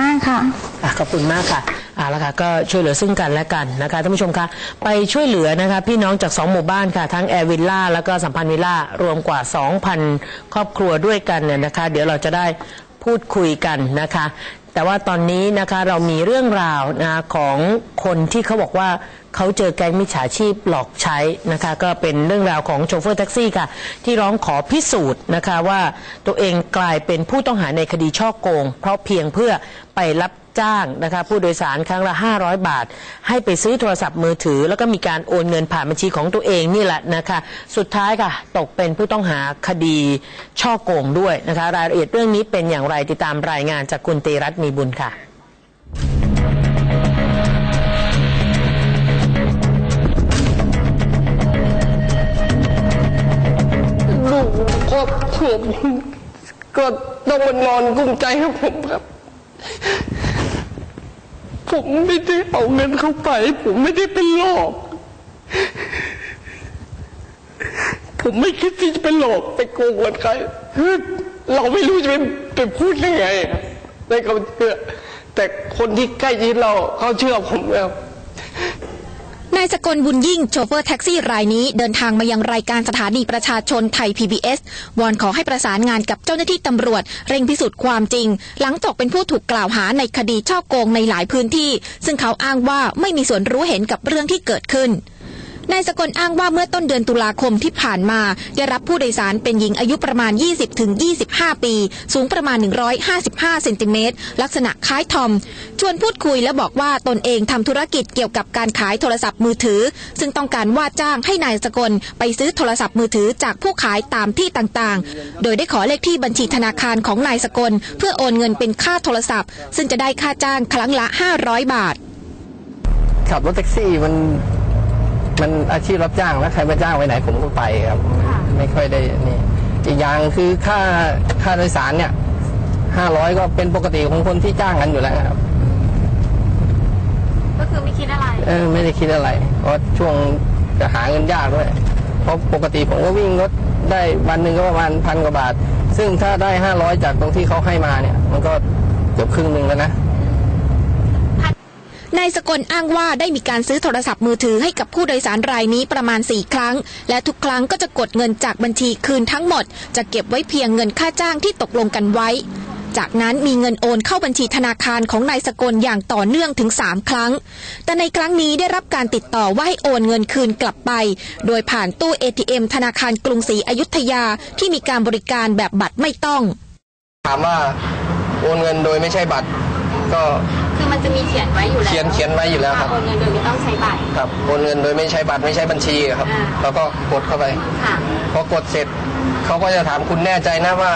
มากค่ะ อะขอบคุณมากค่ะเอาละค่ะก็ช่วยเหลือซึ่งกันและกันนะคะท่านผู้ชมคะไปช่วยเหลือนะคะพี่น้องจาก 2 หมู่บ้านค่ะทั้งแอร์วิลล่าแล้วก็สัมพันธ์วิลล่ารวมกว่า 2,000 ครอบครัวด้วยกันเนี่ยนะคะ เดี๋ยวเราจะได้พูดคุยกันนะคะ แต่ว่าตอนนี้นะคะเรามีเรื่องราวนะของคนที่เขาบอกว่าเขาเจอแก๊งมิจฉาชีพหลอกใช้นะคะก็เป็นเรื่องราวของโชเฟอร์แท็กซี่ค่ะ ที่ร้องขอพิสูจน์นะคะว่าตัวเองกลายเป็นผู้ต้องหาในคดีช่อโกง เพราะเพียงเพื่อไปรับ จ้างนะคะผู้โดยสารครั้งละ 500 บาท ให้ไปซื้อโทรศัพท์มือถือ แล้วก็มีการโอนเงินผ่านบัญชีของตัวเองนี่แหละนะคะสุดท้ายค่ะตกเป็นผู้ต้องหาคดีช่อโกงด้วยนะคะรายละเอียดเรื่องนี้เป็นอย่างไรติดตามรายงานจากคุณตีรัตน์มีบุญค่ะลูกครอบครัวผมก็ต้องมานอนกุ้มใจกับผมครับ ผมไม่ได้เอาเงินเข้าไป ผมไม่ได้เป็นหลอก ผมไม่คิดที่จะเป็นหลอกไปโกงเงินใครเราไม่รู้จะไปไปพูดยังไงในคำเชื่อแต่คนที่ใกล้ชิดเราเขาเชื่อผมแล้ว นายสกลบุญยิ่งโชเฟอร์แท็กซี่รายนี้เดินทางมายังรายการสถานีประชาชนไทย PBS วอนขอให้ประสานงานกับเจ้าหน้าที่ตำรวจ เร่งพิสูจน์ความจริง หลังตกเป็นผู้ถูกกล่าวหาในคดีช่อโกงในหลายพื้นที่ ซึ่งเขาอ้างว่าไม่มีส่วนรู้เห็นกับเรื่องที่เกิดขึ้น นายสกลอ้างว่าเมื่อต้นเดือนตุลาคมที่ผ่านมา ได้รับผู้โดยสารเป็นหญิงอายุประมาณ 20-25 ปี สูงประมาณ 155 เซนติเมตร ลักษณะคล้ายทอม ชวนพูดคุยและบอกว่าตนเองทำธุรกิจเกี่ยวกับการขายโทรศัพท์มือถือ ซึ่งต้องการว่าจ้างให้นายสกลไปซื้อโทรศัพท์มือถือจากผู้ขายตามที่ต่างๆ โดยได้ขอเลขที่บัญชีธนาคารของนายสกล เพื่อโอนเงินเป็นค่าโทรศัพท์ ซึ่งจะได้ค่าจ้างครั้งละ 500 บาท ขับรถแท็กซี่มัน มันอาชีพรับจ้างแล้วใครมาจ้างไปไหนผมก็ไปครับ ไม่ค่อยได้นี่อีกอย่างคือค่าค่าโดยสารเนี่ยห้าร้อยก็เป็นปกติของคนที่จ้างกันอยู่แล้วครับ ก็คือไม่คิดอะไร เออไม่ได้คิดอะไร เพราะช่วงจะหาเงินยากด้วย เพราะปกติผมก็วิ่งรถได้วันหนึ่งก็ประมาณพันกว่าบาท ซึ่งถ้าได้ห้าร้อยจากตรงที่เขาให้มาเนี่ย มันก็เกือบครึ่งหนึ่งแล้วนะ นายสกลอ้างว่าได้มีการซื้อโทรศัพท์มือถือให้กับผู้โดยสารรายนี้ประมาณ 4 ครั้ง และทุกครั้งก็จะกดเงินจากบัญชีคืนทั้งหมด จะเก็บไว้เพียงเงินค่าจ้างที่ตกลงกันไว้ จากนั้นมีเงินโอนเข้าบัญชีธนาคารของนายสกลอย่างต่อเนื่องถึง 3 ครั้ง แต่ในครั้งนี้ได้รับการติดต่อว่าให้โอนเงินคืนกลับไป โดยผ่านตู้ ATM ธนาคารกรุงศรีอยุธยาที่มีการบริการแบบบัตรไม่ต้อง ถามว่าโอนเงินโดยไม่ใช่บัตร ก็คือมันจะมีเขียนไว้อยู่แล้วเขียนเขียนไว้อยู่แล้วครับโอนเงินโดยไม่ต้องใช้บัตรครับโอนเงินโดยไม่ใช้บัตรไม่ใช้บัญชีครับอ่าแล้วก็กดเข้าไปค่ะพอกดเสร็จเขาก็จะถามคุณแน่ใจนะว่า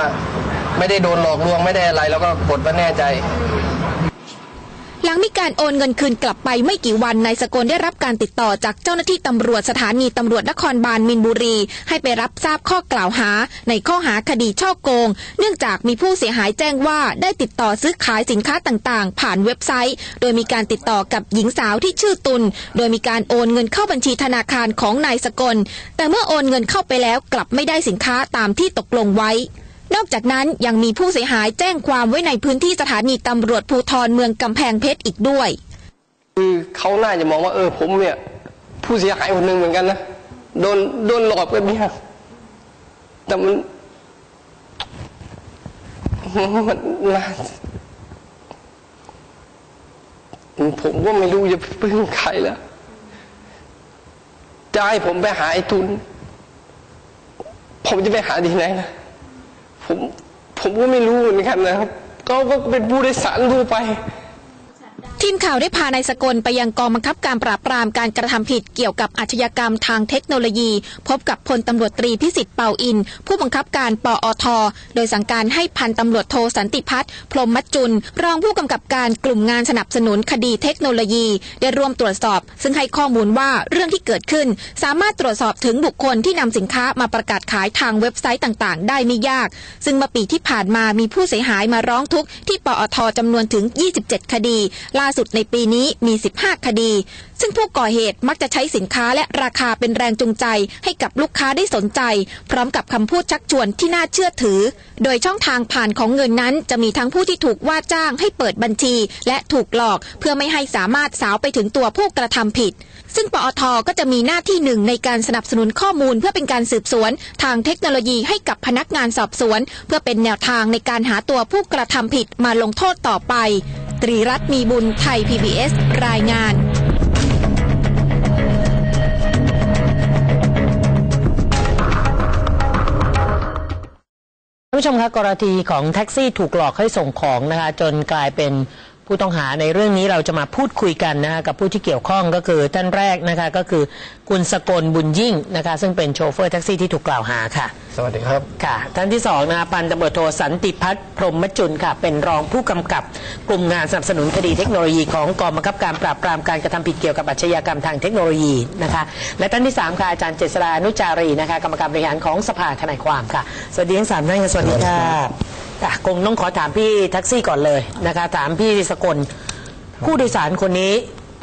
ไม่ได้โดนหลอกลวงไม่ได้อะไร แล้วก็กดว่าแน่ใจ หลังมีการโอนเงินคืนกลับไปไม่กี่วันนายสกลได้รับการติดต่อจากเจ้าหน้าที่ตำรวจสถานีตำรวจนครบาลมินบุรี ให้ไปรับทราบข้อกล่าวหา ในข้อหาคดีช่อโกง เนื่องจากมีผู้เสียหายแจ้งว่าได้ติดต่อซื้อขายสินค้าต่างๆ ผ่านเว็บไซต์ โดยมีการติดต่อกับหญิงสาวที่ชื่อตุลโดยมีการโอนเงินเข้าบัญชีธนาคารของนายสกลแต่เมื่อโอนเงินเข้าไปแล้วกลับไม่ได้สินค้าตามที่ตกลงไว้ นอกจากนั้นยังมีผู้เสียหายแจ้งความไว้ในพื้นที่สถานีตำรวจภูธรเมืองกำแพงเพชรอีกด้วย คือเขาน่าจะมองว่าเออผมเนี่ย ผู้เสียหายคนหนึ่งเหมือนกันนะโดนโดนหลอกแบบเนี้ยแต่มันมันน่าผมก็ไม่รู้จะพึ่งใครแล้วจะให้ผมไปหาไอ้ทุน ผมจะไปหาที่ไหนนะ ผมผมก็ไม่รู้เหมือนกันนะครับ ก็ก็เป็นผู้โดยสารทั่วไป ทีมข่าวได้พานายสกลไปยังกองบังคับการปราบปรามการกระทำผิดเกี่ยวกับอาชญากรรมทางเทคโนโลยี พบกับพลตำรวจตรีพิสิทธิ์เป่าอิน ผู้บังคับการปอท โดยสั่งการให้พันตำรวจโทสันติพัฒน์พรมมัจจุลรองผู้กำกับการกลุ่มงานสนับสนุนคดีเทคโนโลยี ได้ร่วมตรวจสอบ ซึ่งให้ข้อมูลว่าเรื่องที่เกิดขึ้น สามารถตรวจสอบถึงบุคคลที่นำสินค้ามาประกาศขายทางเว็บไซต์ต่างๆ ได้ไม่ยาก ซึ่งเมื่อปีที่ผ่านมามีผู้เสียหายมาร้องทุกข์ที่ปอทจำนวนถึง 27 คดีล่าล่าสุดในปีนี้มี 15 คดี ซึ่งผู้ก่อเหตุมักจะใช้สินค้าและราคาเป็นแรงจูงใจ ให้กับลูกค้าได้สนใจ พร้อมกับคำพูดชักชวนที่น่าเชื่อถือ โดยช่องทางผ่านของเงินนั้น จะมีทั้งผู้ที่ถูกว่าจ้างให้เปิดบัญชี และถูกหลอก เพื่อไม่ให้สามารถสาวไปถึงตัวผู้กระทำผิด ซึ่งปอทก็จะมีหน้าที่หนึ่งในการสนับสนุนข้อมูลเพื่อเป็นการสืบสวน ทางเทคโนโลยีให้กับพนักงานสอบสวน เพื่อเป็นแนวทางในการหาตัวผู้กระทำผิดมาลงโทษต่อไป ตรีรัตน์มีบุญไทย PBS รายงานผู้ชมคะกรณีของแท็กซี่ถูกหลอกให้ส่งของนะคะจนกลายเป็น ผู้ต้องหาในเรื่องนี้เราจะมาพูดคุยกันนะคะกับผู้ที่เกี่ยวข้องก็คือท่านแรกนะคะก็คือคุณสกลบุญยิ่งนะคะ ซึ่งเป็นโชเฟอร์แท็กซี่ที่ถูกกล่าวหาค่ะ สวัสดีครับค่ะ ท่านที่สองนะคะพันตำรวจโทสันติพัฒน์พรหมจุลค่ะ เป็นรองผู้กำกับกลุ่มงานสนับสนุนคดีเทคโนโลยีของกองบังคับการปราบปรามการกระทำผิดเกี่ยวกับอาชญากรรมทางเทคโนโลยีนะคะ และท่านที่สามค่ะอาจารย์เจษรานุจารีนะคะกรรมการบริหารของสภาทนายความค่ะสวัสดีทั้งสามท่านค่ะสวัสดีค่ะ ค่ะคงต้องขอถามพี่แท็กซี่ก่อนเลยนะคะ ถามพี่สกลผู้โดยสารคนนี้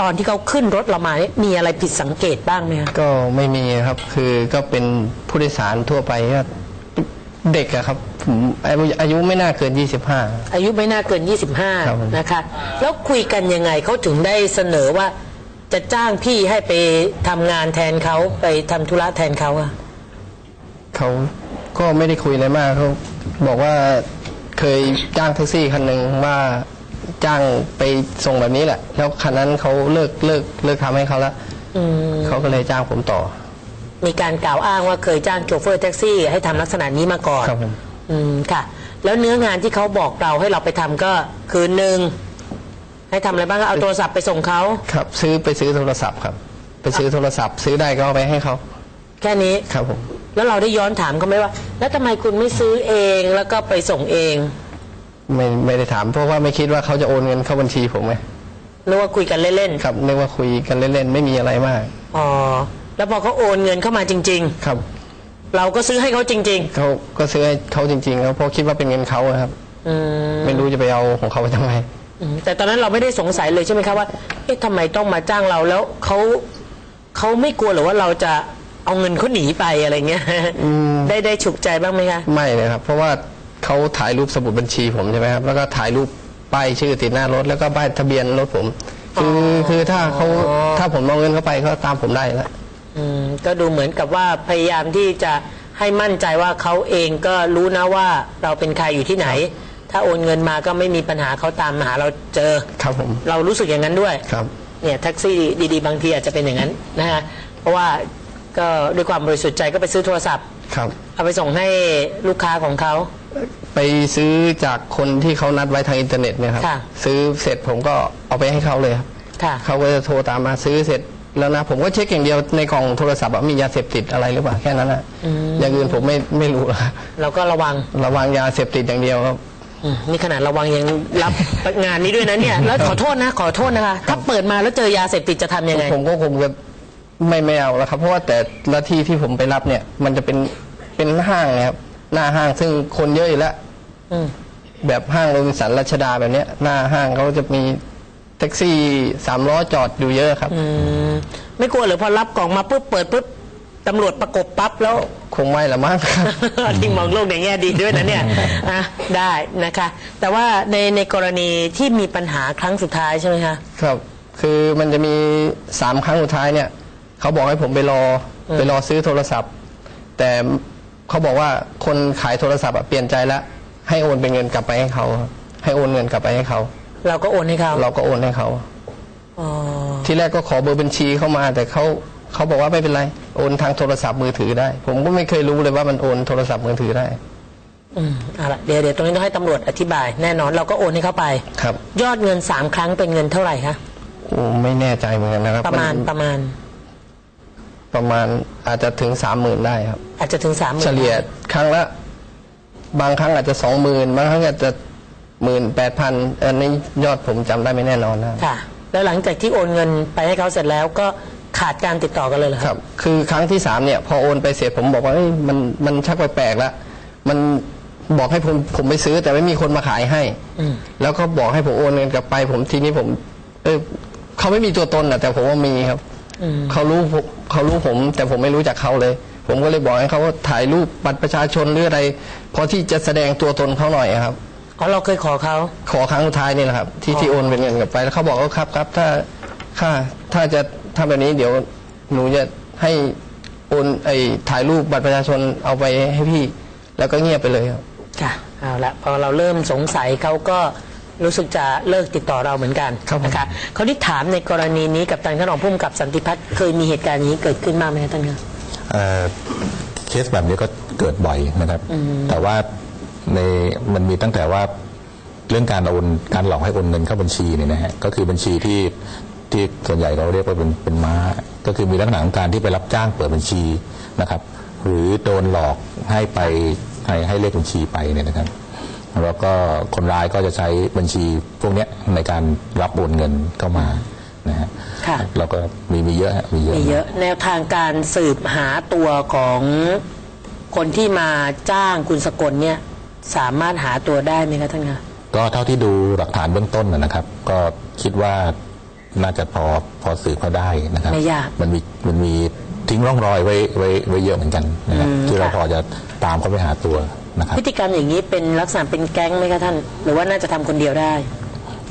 ตอนที่เขาขึ้นรถเรามาเนี่ยมีอะไรผิดสังเกตบ้างไหมคะก็ไม่มีครับคือก็เป็นผู้โดยสารทั่วไปก็เด็กอะครับผมอายุอายุไม่น่าเกิน 25 อายุไม่น่าเกิน ครับผม 25 นะคะ แล้วคุยกันยังไงเขาถึงได้เสนอว่า จะจ้างพี่ให้ไปทำงานแทนเขาไปทำธุระแทนเขาอะ เขาก็ไม่ได้คุยอะไรมากเขาบอกว่า เคยจ้างแท็กซี่คันหนึ่งว่าจ้างไปส่งแบบนี้แหละ แล้วคันนั้นเขาเลิกเลิกเลิกทำให้เขาแล้วอืมเขาก็เลยจ้างผมต่อ มีการกล่าวอ้างว่าเคยจ้างโชเฟอร์แท็กซี่ ให้ทำลักษณะนี้มาก่อน ครับผม อืมค่ะ แล้วเนื้องานที่เขาบอกเราให้เราไปทำก็คือหนึ่งให้ทำอะไรบ้างก็เอาโทรศัพท์ไปส่งเขาครับ ซื้อไปซื้อโทรศัพท์ครับ ไปซื้อโทรศัพท์ ซื้อได้ก็เอาไปให้เขาแค่นี้ ครับผม แล้วเราได้ย้อนถามเขาไหมว่า แล้วทำไมคุณไม่ซื้อเองแล้วก็ไปส่งเอง ไม่ไม่ได้ถามเพราะว่าไม่คิดว่าเขาจะโอนเงินเข้าบัญชีผมไงหรือว่าคุยกันเล่นๆครับนึกว่าคุยกันเล่นๆไม่มีอะไรมากอ๋อแล้วพอเขาโอนเงินเข้ามาจริง ครับๆ เราก็ซื้อให้เขาจริง เขาก็ซื้อให้เขาจริงๆครับเพราะคิดว่าเป็นเงินเขาอะครับ ๆ อืม ไม่รู้จะไปเอาของเขาไปทำไม อืมแต่ตอนนั้นเราไม่ได้สงสัยเลยใช่ไหมครับว่า เอ๊ะทำไมต้องมาจ้างเราแล้วเขาเขาไม่กลัวหรือว่าเราจะ เอาเงินเขาหนีไปอะไรเงี้ยอืม ได้ได้ฉุกใจบ้างไหมคะ ไม่เลยครับ เพราะว่าเขาถ่ายรูปสมุดบัญชีผมใช่ไหมครับ แล้วก็ถ่ายรูปป้ายชื่อติดหน้ารถแล้วก็ป้ายทะเบียนรถผม คืออคือถ้าเขาถ้าผมเอาเงินเข้าไปเขาตามผมได้แล้ว อืมก็ดูเหมือนกับว่าพยายามที่จะให้มั่นใจว่าเขาเองก็รู้นะว่าเราเป็นใครอยู่ที่ไหน ถ้าโอนเงินมาก็ไม่มีปัญหาเขาตามมาหาเราเจอ ครับผมเรารู้สึกอย่างนั้นด้วย ครับ เนี่ยแท็กซี่ดีๆ บางทีอาจจะเป็นอย่างนั้นนะฮะเพราะว่า ก็ด้วยความบริสุทธิ์ใจก็ไปซื้อโทรศัพท์ ครับ เอาไปส่งให้ลูกค้าของเขา ไปซื้อจากคนที่เขานัดไว้ทางอินเทอร์เน็ตเนี่ยครับค่ะ ซื้อเสร็จผมก็เอาไปให้เขาเลยครับค่ะ เขาก็จะโทรตามมาซื้อเสร็จแล้วนะ ผมก็เช็คอย่างเดียวในกล่องโทรศัพท์ว่ามียาเสพติดอะไรหรือเปล่าแค่นั้นนะอย่างอื่นผมไม่ไม่รู้ละเราก็ระวังระวังยาเสพติดอย่างเดียวครับ อืมนี่ขนาดระวังยังรับ งานนี้ด้วยนะเนี่ย แล้วขอโทษนะ ขอโทษนะคะ ถ้าเปิดมาแล้วเจอยาเสพติดจะทำยังไง ผมก็คงจะ ไม่ไม่เอาแล้วครับ เพราะว่าแต่ละที่ที่ผมไปรับเนี่ย มันจะเป็นเป็นห้างนะครับหน้าห้างซึ่งคนเยอะอยู่แล้วอืม แบบห้างโรบินสันรัชดาแบบเนี้ย หน้าห้างเขาจะมีแท็กซี่สามล้อจอดอยู่เยอะครับ อืมไม่กลัวหรือพอรับกล่องมาปุ๊บเปิดปุ๊บตำรวจประกบปั๊บแล้ว คงไม่ละมั้งครับ ที่มองโลกในแง่ดีด้วยนะเนี่ยอะได้นะคะ แต่ว่าในในกรณีที่มีปัญหาครั้งสุดท้ายใช่ไหมคะ ครับ คือมันจะมีสามครั้งสุดท้ายเนี่ย เขาบอกให้ผมไปรอไปรอซื้อโทรศัพท์ แต่เขาบอกว่าคนขายโทรศัพท์อะเปลี่ยนใจแล้วให้โอนเป็นเงินกลับไปให้เขาครับให้โอนเงินกลับไปให้เขา เราก็โอนให้เขาเราก็โอนให้เขา อ๋อที่แรกก็ขอเบอร์บัญชีเข้ามา แต่เขาเขาบอกว่าไม่เป็นไรโอนทางโทรศัพท์มือถือได้ ผมก็ไม่เคยรู้เลยว่ามันโอนโทรศัพท์มือถือได้อืมเอาละเดี๋ยวเดี๋ยวตรงนี้ต้องให้ตำรวจอธิบาย แน่นอนเราก็โอนให้เขาไป ครับยอดเงินสามครั้งเป็นเงินเท่าไหร่คะโอ้ไม่แน่ใจเหมือนกันนะครับประมาณนประมาณ ประมาณอาจจะถึงสามหมื่นได้ครับ อาจจะถึงสามหมื่นเฉลี่ยครั้งละ บางครั้งอาจจะสองหมื่นบางครั้งอาจจะหมื่นแปดพันอันนี้ยอดผมจำได้ไม่แน่นอนนะค่ะ แล้วหลังจากที่โอนเงินไปให้เขาเสร็จแล้วก็ขาดการติดต่อกันเลยเหรอคครัรับบคือครั้งที่สามเนี่ย พอโอนไปเสร็จผมบอกว่าเอ้ยมันมันชักแปลกๆแล้วมันบอกให้ผมผมไปซื้อ แต่ไม่มีคนมาขายให้ อืมแล้วก็บอกให้ผมโอนเงินกลับไป ผมทีนี้ผม เออเขาไม่มีตัวตนอะแต่ผมว่ามีครับอืม เขารู้ผมเขารู้ผม แต่ผมไม่รู้จักเขาเลย ผมก็เลยบอกให้เขาว่าถ่ายรูปบัตรประชาชนหรืออะไรพอที่จะแสดงตัวตนเขาหน่อยครับอ๋อเราเคยขอเขาขอครั้งสุดท้ายนี่แหละครับ ที่อ๋อที่โอนเป็นเงินกลับไปแล้วเขาบอกว่าครับครับ ถ้าค่าถ้าจะทำแบบนี้เดี๋ยวหนูจะให้โอนไอ้ถ่ายรูปบัตรประชาชนเอาไปให้พี่ แล้วก็เงียบไปเลยครับ ค่ะเอาละพอเราเริ่มสงสัยเขาก็ รู้สึกจะเลิกติดต่อเราเหมือนกันครับผมนะคะเขาที่ถามในกรณีนี้กับทางท่านรองผู้กำกับสันติพัฒน์เคยมีเหตุการณ์นี้เกิดขึ้นมากไหมคะท่านคะเอ่อเคสแบบนี้ก็เกิดบ่อยนะครับ แต่ว่าในมันมีตั้งแต่ว่าเรื่องการโอนการหลอกให้โอนเงินเข้าบัญชีเนี่ยนะฮะก็คือบัญชีที่ที่ส่วนใหญ่เราเรียกว่าเป็นเป็นม้า ก็คือมีลักษณะของการที่ไปรับจ้างเปิดบัญชีนะครับ หรือโดนหลอกให้ไปให้ให้เลขบัญชีไปเนี่ยนะครับ แล้วก็คนร้ายก็จะใช้บัญชีพวกเนี้ยในการรับโอนเงินเข้ามานะฮะค่ะเราก็มีมีเยอะฮะมีเยอะมีเยอะแนวทางการสืบหาตัวของคนที่มาจ้างคุณสกลเนี่ยสามารถหาตัวได้ไหมคะท่านคะก็เท่าที่ดูหลักฐานเบื้องต้นนะนะครับ ก็คิดว่าน่าจะพอพอสืบเขาได้นะครับไม่ยากมันมีมันมีทิ้งร่องรอยไว้ไว้ไว้เยอะเหมือนกันนะครับอืมที่เราค่ะพอจะตามเขาไปหาตัว นะครับพฤติกรรมอย่างนี้เป็นลักษณะเป็นแก๊งไหมคะท่าน หรือว่าน่าจะทำคนเดียวได้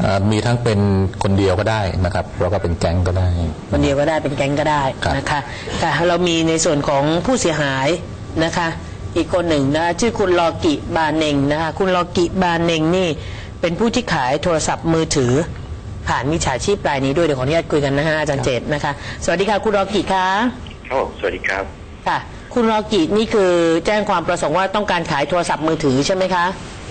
อ่ามีทั้งเป็นคนเดียวก็ได้นะครับแล้วก็เป็นแก๊งก็ได้ คนเดียวก็ได้เป็นแก๊งก็ได้ครับนะคะแต่เรามีในส่วนของผู้เสียหายนะคะ อีกคนหนึ่งนะชื่อคุณลอกิบาเนงนะคะคุณลอกิบาเนงนี่ เป็นผู้ที่ขายโทรศัพท์มือถือ ผ่านมิจฉาชีพรายนี้ด้วยเดี๋ยวขออนุญาตคุยกันนะฮะอาจารย์เจตนะคะ สวัสดีค่ะคุณลอกิคะครับผมสวัสดีครับค่ะ คุณลอกินี่คือแจ้งความประสงค์ว่าต้องการขายโทรศัพท์มือถือใช่ไหมคะ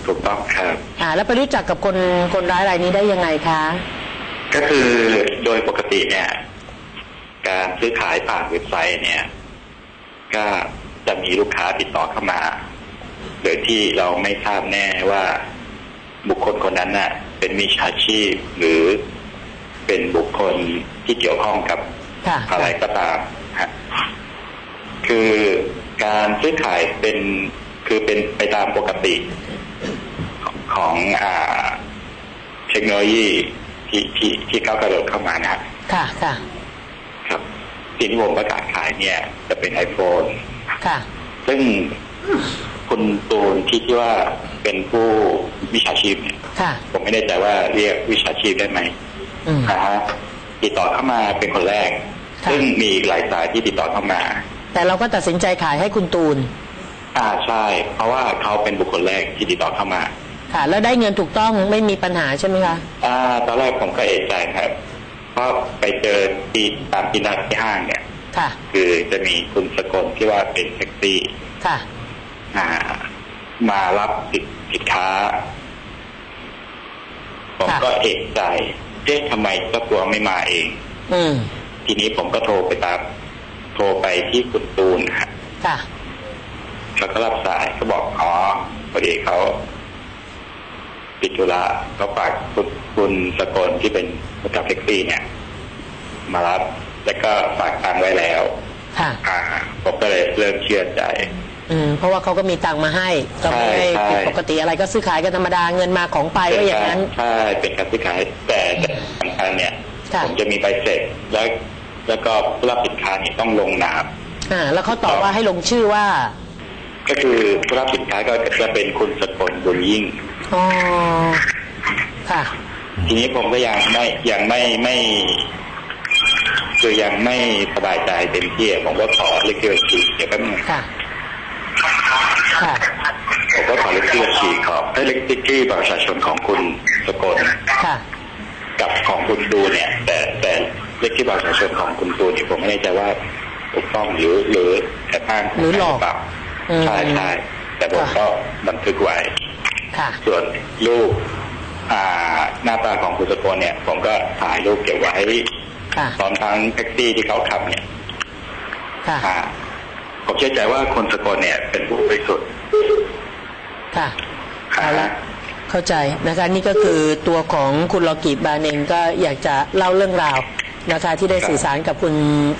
ถูกต้องครับอ่า แล้วไปรู้จักกับคนคนร้ายรายนี้ได้ยังไงคะ ก็คือโดยปกติเนี่ย การซื้อขายผ่านเว็บไซต์เนี่ย ก็จะมีลูกค้าติดต่อเข้ามา โดยที่เราไม่ทราบแน่ว่าบุคคลคนนั้นน่ะ เป็นมิจฉาชีพหรือเป็นบุคคลที่เกี่ยวข้องกับค่ะอะไรก็ตามฮะ คือการซื้อขายเป็นคือเป็นไปตามปกติของของอ่าเทคโนโลยีที่ที่ที่ก้าวกระโดดเข้ามานะค่ะค่ะ ครับสิ่งที่ผมประกาศขายเนี่ย จะเป็น iPhone ค่ะ ซึ่งคุณตูนที่ที่ว่าเป็นผู้วิชาชีพเนี่ยค่ะผมไม่แน่ใจว่าเรียกวิชาชีพได้ไหมอืมนะฮะติดต่อเข้ามาเป็นคนแรกค่ะซึ่งมีอีกหลายสายที่ติดต่อเข้ามา แต่เราก็ตัดสินใจขายให้คุณตูน อ่าใช่ เพราะว่าเขาเป็นบุคคลแรกที่ติดต่อเข้ามา ค่ะ แล้วได้เงินถูกต้องไม่มีปัญหาใช่ไหมคะอ่า ตอนแรกผมก็เอะใจครับเพราะไปเจอที่ตามที่นัดที่ห้างเนี่ย ค่ะ คือจะมีคุณสกลที่ว่าเป็นแท็กซี่ ค่ะ อ่า มารับสินสินค้า ผมค่ะก็เอกใจเอ๊ะทำไมเจ้าตัวไม่มาเอง อืมทีนี้ผมก็โทรไปตามโท รไปที่คุณตูนฮะค่ะเขาก็รับสายเขาบอกอ๋อพอดีเขาติดธุระเขาฝากคุณคุณสกลที่เป็นคนขับแท็กซี่เนี่ย มารับแล้วก็ฝากตังค์ไว้แล้วค่ะอ่าผมก็เลยเริ่มเชื่อใจอืมเพราะว่าเขาก็มีตังค์มาให้ก็ไม่ได้ใช่ผิดปกติอะไรก็ซื้อขายกันธรรมดาเงินมาของไปก็อย่างนั้นใช่เป็นการซื้อขายแต่แต่สำคัญเนี่ยค่ะผมจะมีใบเสร็จแล้ว แล้วก็ผู้รับสินค้าเนี่ยต้องลงนามอ่าแล้วเขาตอบว่าให้ลงชื่อว่า ก็คือผู้รับสินค้าก็จะเป็นคุณสกลบุญยิ่งอ๋อค่ะ ทีนี้ผมก็ยังไม่ยังไม่ไม่คือยังไม่สบายใจเต็มที่ผมก็ขอเลขที่บัญชีเดี๋ยวแป๊บนึงค่ะค่ะผมก็ขอเลขที่บัญชีขอให้เลขที่บัตรประชาชนของคุณสกลค่ะกับของคุณตูนเนี่ย แต่แต่ เลขที่บัตรประชาชนของคุณตูนเนี่ยผมไม่แน่ใจว่าถูกต้องหรือหรือแอบอ้างหรือหลอกเปล่าอืมใช่ใช่แต่ผมค่ะก็บันทึกไว้ค่ะส่วนรูปอ่าหน้าตาของคุณสกลเนี่ย ผมก็ถ่ายรูปเก็บไว้ค่ะตอนทั้งแท็กซี่ที่เขาขับเนี่ยค่ะอ่าผมเชื่อใจว่าคนสกลเนี่ย เป็นผู้บริสุทธิ์ค่ะอ่าเอาละเข้าใจนะคะ นี่ก็คือตัวของคุณลอกีบาเนงก็อยากจะเล่าเรื่องราว นะคะที่ได้สื่อสารกับคุณ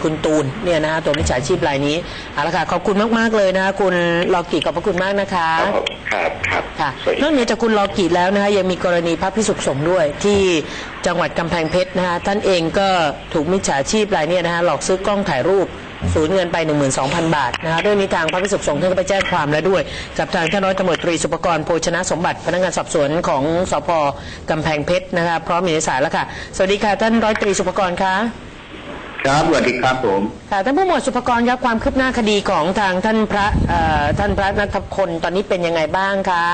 คุณตูนเนี่ยนะฮะตัวมิจฉาชีพรายนี้เอาละค่ะขอบคุณมาก ๆ เลยนะคะคุณลอกิขอบพระคุณมากนะคะครับครับค่ะสวัสดีนอกเหนือจากคุณลอกิแล้วนะคะยังมีกรณีพระพิสุขสงฆ์ด้วยที่จังหวัดกำแพงเพชรนะคะท่านเองก็ถูกมิจฉาชีพรายเนี้นะคะหลอกซื้อกล้องถ่ายรูป สูญเงินไป 12,000 บาทนะคะเรื่องนี้ทางพระพิสุขสงฆ์ท่านก็ไปแจ้งความแล้วด้วย กับทางท่านร้อยตำรวจตรีสุปกรณ์โภชนะสมบัติ พนักงานสอบสวนของสพกำแพงเพชรนะคะพร้อมอยู่ในสายแล้วค่ะ สวัสดีค่ะท่านร้อยตรีสุปกรณ์คะครับสวัสดีครับผมค่ะท่านผู้หมวดสุภกรครับความคืบหน้าคดีของทางท่านพระเอ่อท่านพระนัทพลตอนนี้เป็นยังไงบ้างคะ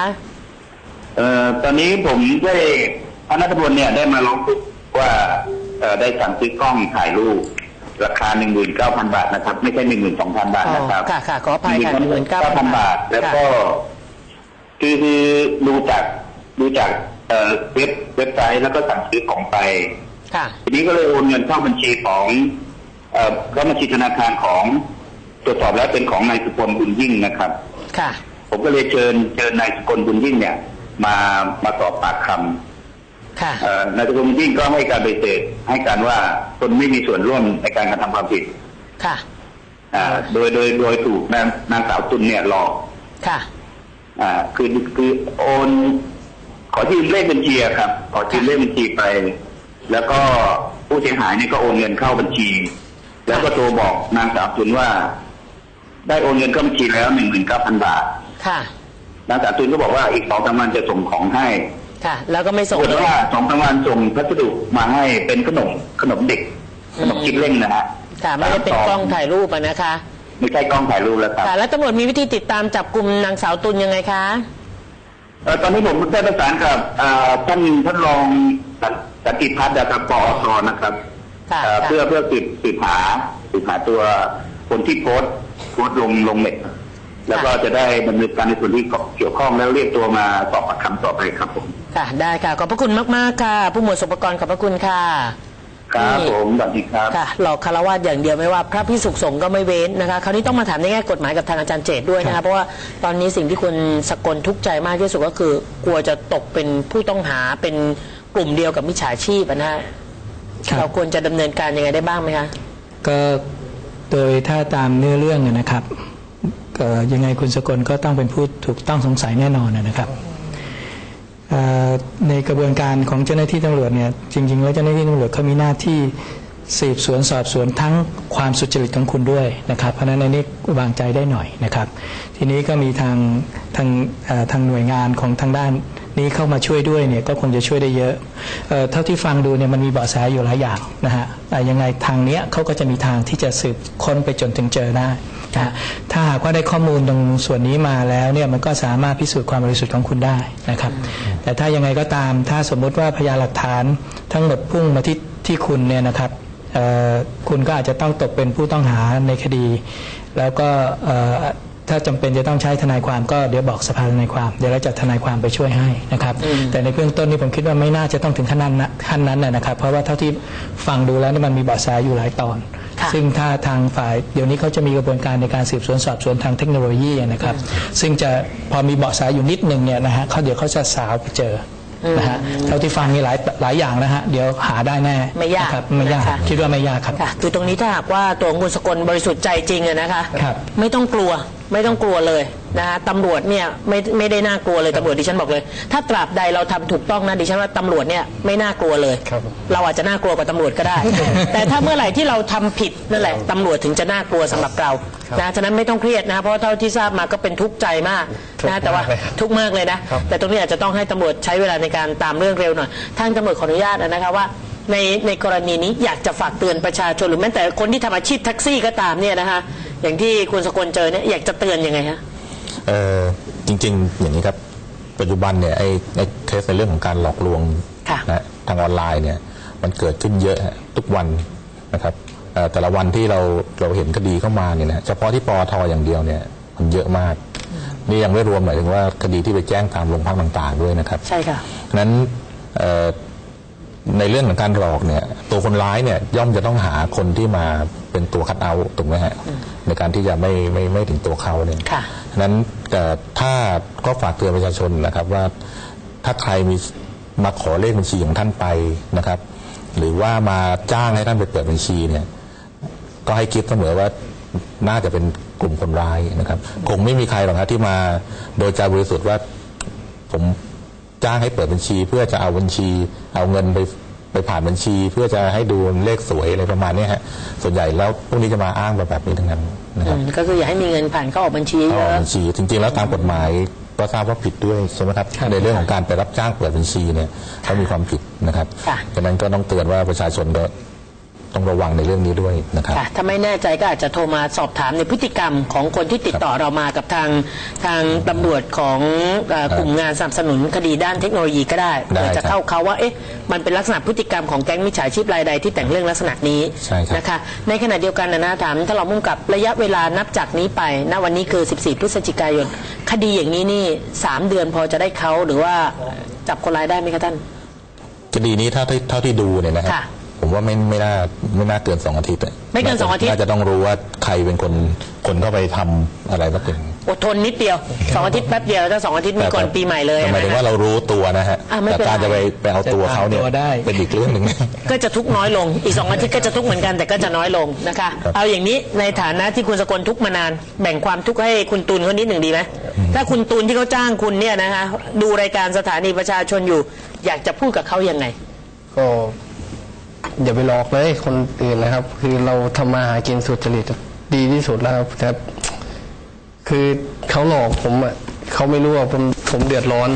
เอ่อตอนนี้ผมได้พระนัทพลเนี่ยได้มาร้องทุกข์ว่าเอ่อได้สั่งซื้อกล้องถ่ายรูป ราคา 19,000 บาทนะครับ ไม่ใช่ 12,000 บาทนะครับอ๋อค่ะค่ะขออภัยค่ะ19,000 บาท แล้วก็คือคือดูจากดูจากเอ่อเว็บเว็บไซต์แล้วก็สั่งซื้อของไปค่ะทีนี้ก็เลยโอนเงินเข้าบัญชีของเอ่อเข้าบัญชีธนาคารของตรวจสอบแล้วเป็นของนายสุพลบุญยิ่งนะครับ ค่ะ ผมก็เลยเชิญเชิญนายสกลบุญยิ่งเนี่ย มามาสอบปากคำค่ะเอ่อ นายสกลบุญยิ่งก็ให้การปฏิเสธให้การว่าตนไม่มีส่วนร่วมในการกระทำความผิด ค่ะอ่าโดยโดยโดยถูกนางนางสาวตุลเนี่ยหลอก ค่ะอ่าคือคือโอนขอยืมเลขบัญชีอะครับ ขอยืมเลขบัญชีไป แล้วก็ผู้เสียหายเนี่ยก็โอนเงินเข้าบัญชี แล้วก็โทรบอกนางสาวตุลว่า ได้โอนเงินเข้าบัญชีแล้วหนึ่งหมื่นเก้าพันบาท ค่ะนางสาวตุลก็บอกว่าอีกสองสามวันจะส่งของให้ ค่ะ แล้วก็ไม่ปส่งรากฏเลยว่าสองสามวันส่งพัสดุมาให้เป็นขนมขนมเด็กขนมคิดเล่นนะฮะค่ะไม่ได้เป็นกล้องถ่ายรูปอะนะคะไม่ใช่กล้องถ่ายรูปแล้วครับค่ะแล้วตำรวจมีวิธีติดตามจับกลุ่มนางสาวตุลยังไงคะเอ่อตอนนี้ผมได้ประสานกับเอ่อท่านท่านรองสันสันติพัฒน์นะครับปอทนะครับค่ะเอ่อค่ะเพื่อเพื่อสืบสืบหาสืบหาตัวคนที่โพสต์โพสต์ลงลงเน็ตแล้วก็จะได้ดำเนินการในส่วนที่เกี่ยวข้องแล้วเรียกตัวมาสอบปากคำต่อไปครับผม ค่ะ ได้ค่ะ ขอบพระคุณมากๆค่ะ ผู้หมวดสุปกรณ์ขอบพระคุณค่ะ ครับนี่ผมสวัสดีครับ ค่ะ หลอกคารวะอย่างเดียวไม่ว่าพระพิสุขสงฆ์ก็ไม่เว้นนะคะ คราวนี้ต้องมาถามในแง่กฎหมายกับทางอาจารย์เจตด้วยนะคะ เพราะว่าตอนนี้สิ่งที่คุณสกลทุกข์ใจมากที่สุดก็คือกลัวจะตกเป็นผู้ต้องหาเป็นกลุ่มเดียวกับมิจฉาชีพอะนะฮะครับ เราควรจะดำเนินการยังไงได้บ้างไหมคะ ก็โดยถ้าตามเนื้อเรื่องอะนะครับเอ่อยังไงคุณสกลก็ต้องเป็นผู้ถูกต้องสงสัยแน่นอนนะครับเอ่อ ในกระบวนการของเจ้าหน้าที่ตำรวจเนี่ยจริง ๆ แล้วเจ้าหน้าที่ตำรวจเขามีหน้าที่สืบสวนสอบสวนทั้งความสุจริตของคุณด้วยนะครับ เพราะฉะนั้นในนี้วางใจได้หน่อยนะครับ ทีนี้ก็มีทางทางทางหน่วยงานของทางด้านนี้เข้ามาช่วยด้วยเนี่ยก็คงจะช่วยได้เยอะเเท่าที่ฟังดูเนี่ยมันมีเบาะแสอยู่หลายอย่างนะฮะแต่ยังไงทางเนี้ยเขาก็จะมีทางที่จะสืบค้นไปจนถึงเจอได้ นะฮะถ้าหากว่าได้ข้อมูลตรงส่วนนี้มาแล้วเนี่ยมันก็สามารถพิสูจน์ความบริสุทธิ์ของคุณได้นะครับ แต่ถ้ายังไงก็ตามถ้าสมมุติว่าพยานหลักฐานทั้งหมดพุ่งมาที่ที่คุณเนี่ยนะครับเอ่อคุณก็อาจจะต้องตกเป็นผู้ต้องหาในคดี แล้วก็เอ่อถ้าจำเป็นจะต้องใช้ทนายความก็เดี๋ยวบอกสภาทนายความเดี๋ยวเราจัดทนายความไปช่วยให้นะครับ แต่ในเบื้องต้นนี่ผมคิดว่าไม่น่าจะต้องถึงขั้นนั้นนะขั้นนั้นนะนะครับ เพราะว่าเท่าที่ฟังดูแล้วนี่มันมีเบาะแสอยู่หลายตอนค่ะ ซึ่งถ้าทางฝ่ายเดี๋ยวนี้เขาจะมีกระบวนการในการสืบสวนสอบสวนทางเทคโนโลยีนะครับ ซึ่งจะพอมีเบาะแสอยู่นิดหนึ่งเนี่ยนะฮะเขาเดี๋ยวเขาจะสาวไปเจออนะฮะเท่าที่ฟังมีหลายหลายอย่างนะฮะเดี๋ยวหาได้แน่ไม่ยากนะครับไม่ยากนะคะคิดว่าไม่ยากครับค่ะคือตรงนี้ถ้าหากว่าตัวของคุณสกลบริสุทธิ์ใจจริงอะนะคะครับไม่ต้องกลัว ไม่ต้องกลัวเลยนะคะตำรวจเนี่ยไม่ไม่ได้น่ากลัวเลยตำรวจดิฉันบอกเลย ถ้าตราบใดเราทำถูกต้องนะดิฉันว่าตำรวจเนี่ยไม่น่ากลัวเลย ครับเราอาจจะน่ากลัวกว่าตำรวจก็ได้ แต่ถ้าเมื่อไหร่ที่เราทำผิดนั่นแหละตำรวจถึงจะน่ากลัวสำหรับเรานะฉะนั้นไม่ต้องเครียดนะเพราะเท่าที่ทราบมาก็เป็นทุกข์ใจมากนะแต่ว่าทุกข์มากเลยนะ แต่ตรงนี้อาจจะต้องให้ตำรวจใช้เวลาในการตามเรื่องเร็วหน่อยทางตำรวจขออนุญาตนะคะว่าในในกรณีนี้อยากจะฝากเตือนประชาชนหรือแม้แต่คนที่ทำอาชีพแท็กซี่ก็ตามเนี่ยนะคะ อย่างที่คุณสกลเจอเนี่ยอยากจะเตือนยังไงฮะเออจริง ๆ อย่างนี้ครับ ปัจจุบันเนี่ยไอ้ไอ้เคสในเรื่องของการหลอกลวงค่ะนะทางออนไลน์เนี่ยมันเกิดขึ้นเยอะฮะทุกวันนะครับเอ่อแต่ละวันที่เราเราเห็นคดีเข้ามาเนี่ยนะเฉพาะที่ปอทอย่างเดียวเนี่ยมันเยอะมาก นี่ยังไม่รวมหมายถึงว่าคดีที่ไปแจ้งตามโรงพักต่างๆด้วยนะครับ ใช่ค่ะฉะนั้นเอ่อ ในเรื่องของการหลอกเนี่ย ตัวคนร้ายเนี่ยย่อมจะต้องหาคนที่มาเป็นตัวคัดเอาท์ถูกไหมฮะในการที่จะไม่ไม่ไม่ถึงตัวเขาเนี่ยค่ะฉะนั้นแต่ถ้าก็ฝากเตือนประชาชนนะครับว่าถ้าใครมีมาขอเลขบัญชีของท่านไปนะครับ หรือว่ามาจ้างให้ท่านไปเปิดบัญชีเนี่ย ก็ให้คิดเสมอว่าน่าจะเป็นกลุ่มคนร้ายนะครับ คงไม่มีใครหรอกครับที่มาโดยใจบริสุทธิ์ว่าผม จ้างให้เปิดบัญชี เพื่อจะเอาบัญชี เอาเงินไปไปผ่านบัญชี เพื่อจะให้ดูเลขสวยอะไรประมาณเนี้ยฮะส่วนใหญ่แล้วพวกนี้จะมาอ้างแบบแบบนี้ทั้งนั้นนะครับอืมก็คืออย่าให้มีเงินผ่านเข้าออกบัญชีเข้าเยออกอะบัญชี จริงๆแล้วตามกฎหมายก็ทราบว่าผิดด้วยใช่ไหมครับในเรื่องของการไปรับจ้างเปิดบัญชีเนี่ยเขามีความผิดนะครับฉะนั้นก็ต้องเตือนว่าประชาชนก็ ต้องระวังในเรื่องนี้ด้วยนะครับค่ะถ้าไม่แน่ใจก็อาจจะโทรมาสอบถามในพฤติกรรมของคนที่ติดต่อเรามากับทางทางตำรวจของเอ่อกลุ่มงานสนับสนุนคดีด้านเทคโนโลยีก็ได้ได้เพื่อจะครับเข้าเขาว่าเอ๊ะมันเป็นลักษณะพฤติกรรมของแก๊งมิจฉาชีพรายใดที่แต่งเรื่องลักษณะนี้ใช่ครับ นะคะในขณะเดียวกันนะนะถามถ้าเรามุ่งกับระยะเวลานับจากนี้ไปณวันนี้คือ 14 พฤศจิกายน คดีอย่างนี้นี่สามเดือนพอจะได้เขาหรือว่าจับคนร้ายได้ไหมคะท่าน คดีนี้ถ้าเท่าเท่าที่ดูเนี่ยนะครับค่ะ ผมว่าไม่ไม่น่าไม่น่าเกินสองอาทิตย์ะไม่เกินสองอาทิตย์ น่าจะต้องรู้ว่าใครเป็นคนคนเข้าไปทำอะไรสักอย่างอดทนนิดเดียวสองอาทิตย์แป๊บเดียวถ้าสองอาทิตย์มีก่อนปีใหม่เลยแต่หมายถึงนะ ว่าเรารู้ตัวนะฮะอะไม่เป็นไร แต่การจะไปไปเอาตัวเขาเนี่ยจะตามตัวได้ เป็นอีกเรื่องหนึ่ง ก็จะทุกข์น้อยลง อีกสองอาทิตย์ก็จะทุกข์เหมือนกันแต่ก็จะน้อยลงนะคะ ครับ เอาอย่างนี้ในฐานะที่คุณสกลทุกข์มานาน แบ่งความทุกข์ให้คุณตูนเขานิดหนึ่งดีไหมถ้าคุณตูนที่เขาจ้างคุณเนี่ยนะคะดูรายการสถานีประชาชนอยู่ อยากจะพูดกับเขายังไง ก็ อย่าไปหลอกเลยคนอื่นนะครับ คือเราทำมาหากินสุจริตดีที่สุดแล้วครับแต่คือเขาหลอกผมอะเขาไม่รู้ว่าผมผมเดือดร้อน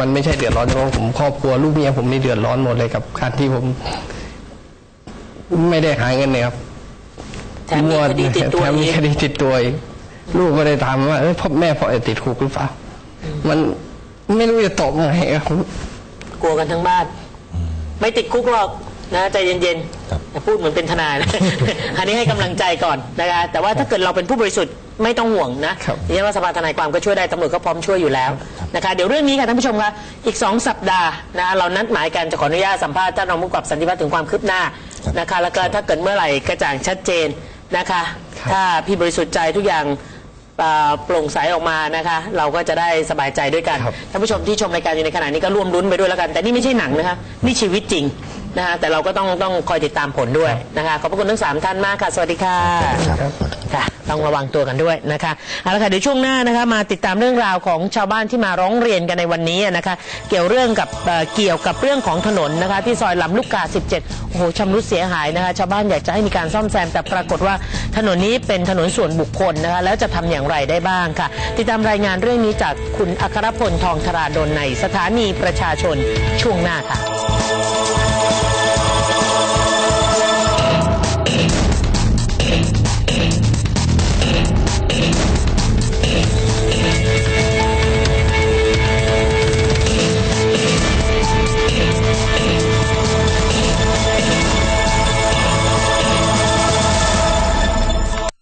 มันไม่ใช่เดือดร้อนเฉพาะผมครอบครัวลูกเมียผมนี่เดือดร้อนหมดเลยกับการที่ผม ไม่ได้หาเงินเลยครับแถมมีคดีติดตัวแถมมีอีกคดีติดตัวอีกลูกก็ได้ถามว่าเอ้ยพ่อแม่พ่อเอ๋ติดคุกหรือเปล่ามันไม่รู้จะตอบยังไงครับกลัวกันทั้งบ้าน ไม่ติดคุกหรอก นะใจเย็นครับๆแต่พูดเหมือนเป็นทนายนะอันนี้ให้กำลังใจก่อนนะคะแต่ว่าถ้าเกิดเราเป็นผู้บริสุทธิ์ไม่ต้องห่วงนะครับดิฉันว่าสภาทนายความก็ช่วยได้ตำรวจก็พร้อมช่วยอยู่แล้วนะคะเดี๋ยวเรื่องนี้ค่ะท่านผู้ชมคะอีกสองสัปดาห์นะเรานัดหมายกันจะขออนุญาตสัมภาษณ์ท่านรองผู้กำกับสันติวัฒน์ถึงความคืบหน้านะคะแล้วก็ถ้าเกิดเมื่อไหร่กระจ่างชัดเจนนะคะ ถ้าพี่บริสุทธิ์ใจทุกอย่างเอ่อโปร่งใสออกมานะคะ เราก็จะได้สบายใจด้วยกันครับท่านผู้ชมที่ชมรายการอยู่ในขณะนี้ก็ร่วมลุ้นไปด้วยแล้วกัน แต่นี่ไม่ใช่หนังนะคะนี่ชีวิตจริง นะคะแต่เราก็ต้องต้องคอยติดตามผลด้วยนะคะขอบพระคุณทั้งสามท่านมากค่ะ สวัสดีค่ะค่ะ ต้องระวังตัวกันด้วยนะคะเอาละค่ะเดี๋ยวช่วงหน้านะคะมาติดตามเรื่องราวของชาวบ้านที่มาร้องเรียนกันในวันนี้นะคะ เกี่ยวเรื่องกับเอ่อเกี่ยวกับเรื่องของถนนนะคะที่ซอยลำลูกกา 17 โอ้โหชำรุดเสียหายนะคะ ชาวบ้านอยากจะให้มีการซ่อมแซมแต่ปรากฏว่าถนนนี้เป็นถนนส่วนบุคคลนะคะแล้วจะทำอย่างไรได้บ้างค่ะ ติดตามรายงานเรื่องนี้จากคุณอัครพลทองธราดลในสถานีประชาชนช่วงหน้าค่ะ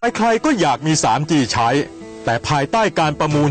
ใครๆก็อยากมี 3G ใช้ แต่ภายใต้การประมูล